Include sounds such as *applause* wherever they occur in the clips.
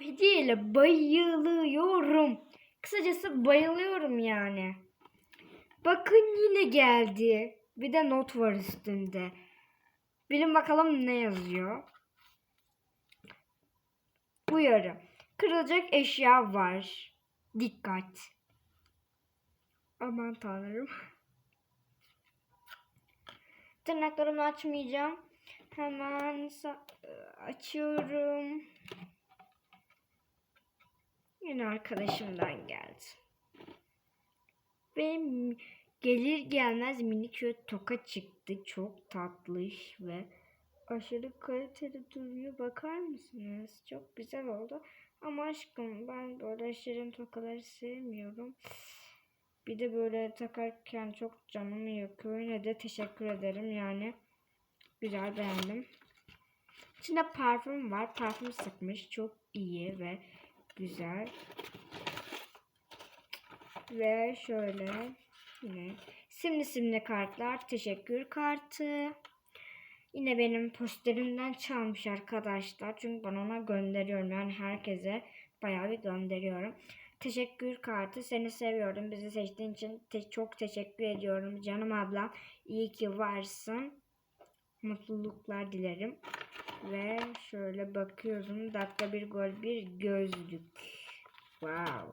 Hediyeyle bayılıyorum. Kısacası bayılıyorum yani. Bakın yine geldi. Bir de not var üstünde. Bilin bakalım ne yazıyor. Uyarı. Kırılacak eşya var. Dikkat. Aman tanrım. *laughs* Tırnaklarımı açmayacağım. Hemen açıyorum. Yine arkadaşımdan geldi. Benim gelir gelmez minik şöyle toka çıktı. Çok tatlış ve aşırı kaliteli duruyor. Bakar mısınız? Çok güzel oldu. Ama aşkım ben böyle şirin tokaları sevmiyorum. Bir de böyle takarken çok canımı yakıyor. Yine de teşekkür ederim yani. Güzel beğendim. İçinde parfüm var. Parfüm sıkmış. Çok iyi ve güzel. Ve şöyle yine simli simli kartlar. Teşekkür kartı. Yine benim posterimden çalmış arkadaşlar. Çünkü ben ona gönderiyorum. Yani herkese bayağı bir gönderiyorum. Teşekkür kartı. Seni seviyorum. Bizi seçtiğin için te- çok teşekkür ediyorum. Canım ablam. İyi ki varsın. Mutluluklar dilerim. Ve şöyle bakıyorum. Dakika bir gol bir gözlük. Wow.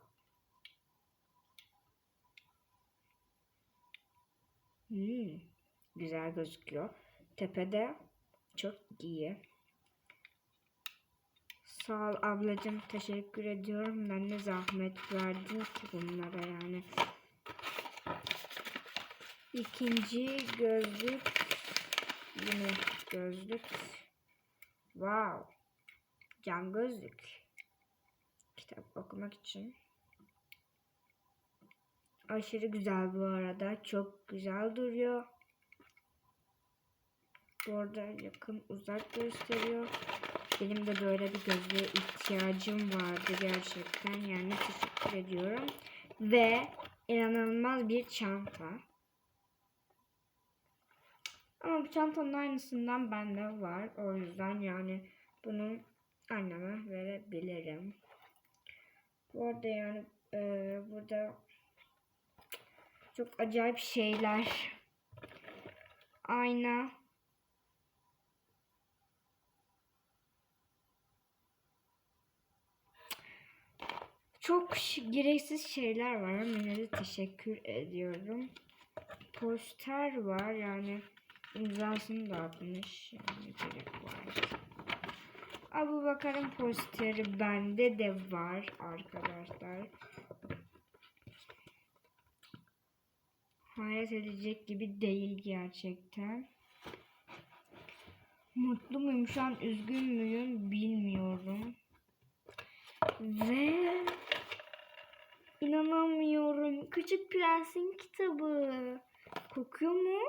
Hmm, güzel gözüküyor. Tepede çok iyi. Sağ ol ablacığım. Teşekkür ediyorum. Ben de zahmet verdim ki bunlara yani. İkinci gözlük. Yine gözlük. Wow. Cam gözlük. Kitap okumak için. Aşırı güzel bu arada. Çok güzel duruyor. Bu yakın uzak gösteriyor. Benim de böyle bir gözlüğe ihtiyacım vardı gerçekten. Yani teşekkür ediyorum. Ve inanılmaz bir çanta. Ama bu çantanın aynısından bende var. O yüzden yani bunu anneme verebilirim. Bu arada yani e, burada çok acayip şeyler. Ayna. Çok gereksiz şeyler var de teşekkür ediyorum. Poster var yani imzasını da atmış. Yani gerek var. Abu Bakar'ın posteri bende de var arkadaşlar. Hayret edecek gibi değil gerçekten. Mutlu muyum şu an üzgün müyüm bilmiyorum. Ve inanamıyorum. Küçük Prens'in kitabı. Kokuyor mu?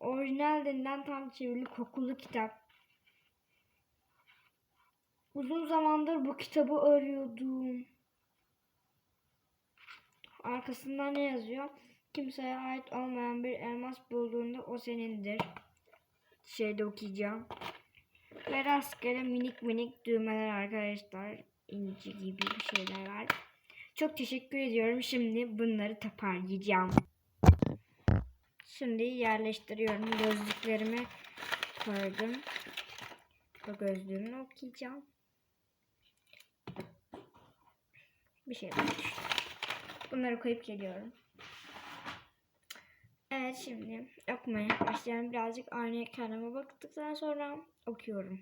Orijinalinden tam çevirili kokulu kitap. Uzun zamandır bu kitabı arıyordum. Arkasında ne yazıyor? Kimseye ait olmayan bir elmas bulduğunda o senindir. Şeyde okuyacağım. Ve rastgele minik minik düğmeler arkadaşlar. İnci gibi bir şeyler var. Çok teşekkür ediyorum. Şimdi bunları toparlayacağım. Şimdi yerleştiriyorum. Gözlüklerimi koydum. Bu gözlüğümü okuyacağım. Bir şey var. Bunları koyup geliyorum. Evet şimdi okumaya başlayalım. Birazcık aynaya kendime baktıktan sonra okuyorum.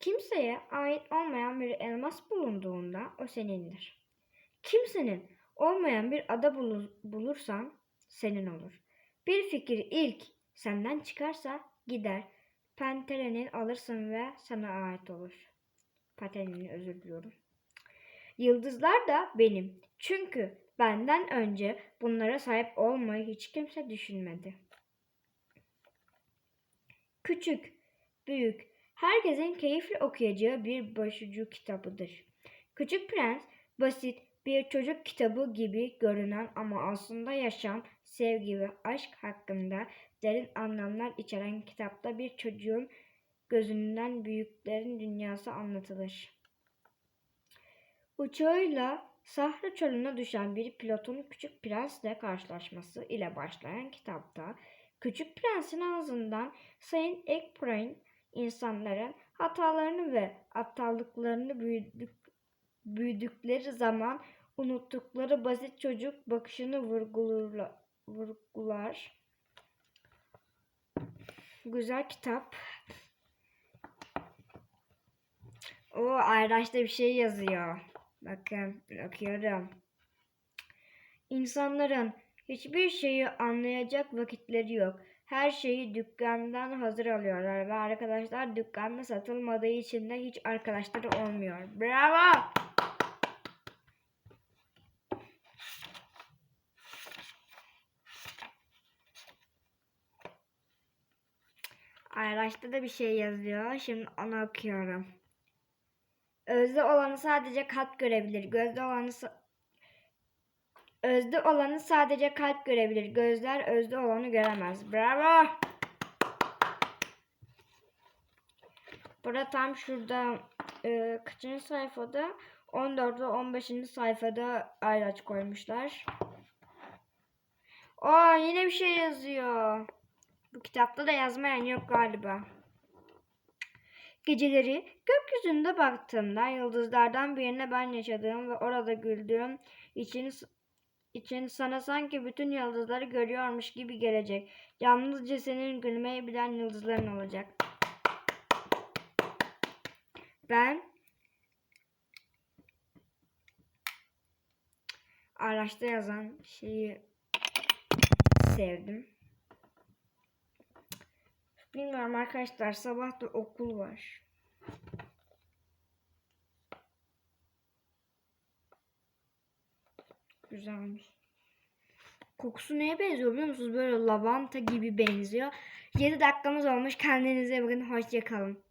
Kimseye ait olmayan bir elmas bulunduğunda o senindir. Kimsenin olmayan bir ada bulu- bulursan senin olur. Bir fikir ilk senden çıkarsa gider. Penterenin alırsın ve sana ait olur. Patenini özür diliyorum. Yıldızlar da benim. Çünkü benden önce bunlara sahip olmayı hiç kimse düşünmedi. Küçük, büyük, herkesin keyifle okuyacağı bir başucu kitabıdır. Küçük Prens basit bir çocuk kitabı gibi görünen ama aslında yaşam, sevgi ve aşk hakkında derin anlamlar içeren kitapta bir çocuğun gözünden büyüklerin dünyası anlatılır. Uçağıyla Sahra çölüne düşen bir pilotun küçük prensle karşılaşması ile başlayan kitapta Küçük Prens'in ağzından Sayın Eggsprite insanların hatalarını ve aptallıklarını büyüdük, büyüdükleri zaman unuttukları basit çocuk bakışını vurgular. Güzel kitap. O ayraçta bir şey yazıyor. Bakın okuyorum. İnsanların hiçbir şeyi anlayacak vakitleri yok. Her şeyi dükkandan hazır alıyorlar ve arkadaşlar dükkanda satılmadığı için de hiç arkadaşları olmuyor. Bravo! Ayraç'ta da bir şey yazıyor. Şimdi onu okuyorum. Özde olanı sadece kalp görebilir. Gözde olanı Özde olanı sadece kalp görebilir. Gözler özde olanı göremez. Bravo. Burada tam şurada e, kaçıncı sayfada? 14 ve 15. sayfada ayraç koymuşlar. Aa yine bir şey yazıyor. Bu kitapta da yazmayan yok galiba. Geceleri gökyüzünde baktığımda yıldızlardan birine ben yaşadığım ve orada güldüğüm için için sana sanki bütün yıldızları görüyormuş gibi gelecek. Yalnızca senin gülmeyi bilen yıldızların olacak. Ben araçta yazan şeyi sevdim. Bilmiyorum arkadaşlar sabah da okul var. Güzelmiş. Kokusu neye benziyor biliyor musunuz? Böyle lavanta gibi benziyor. 7 dakikamız olmuş. Kendinize bakın. Hoşçakalın.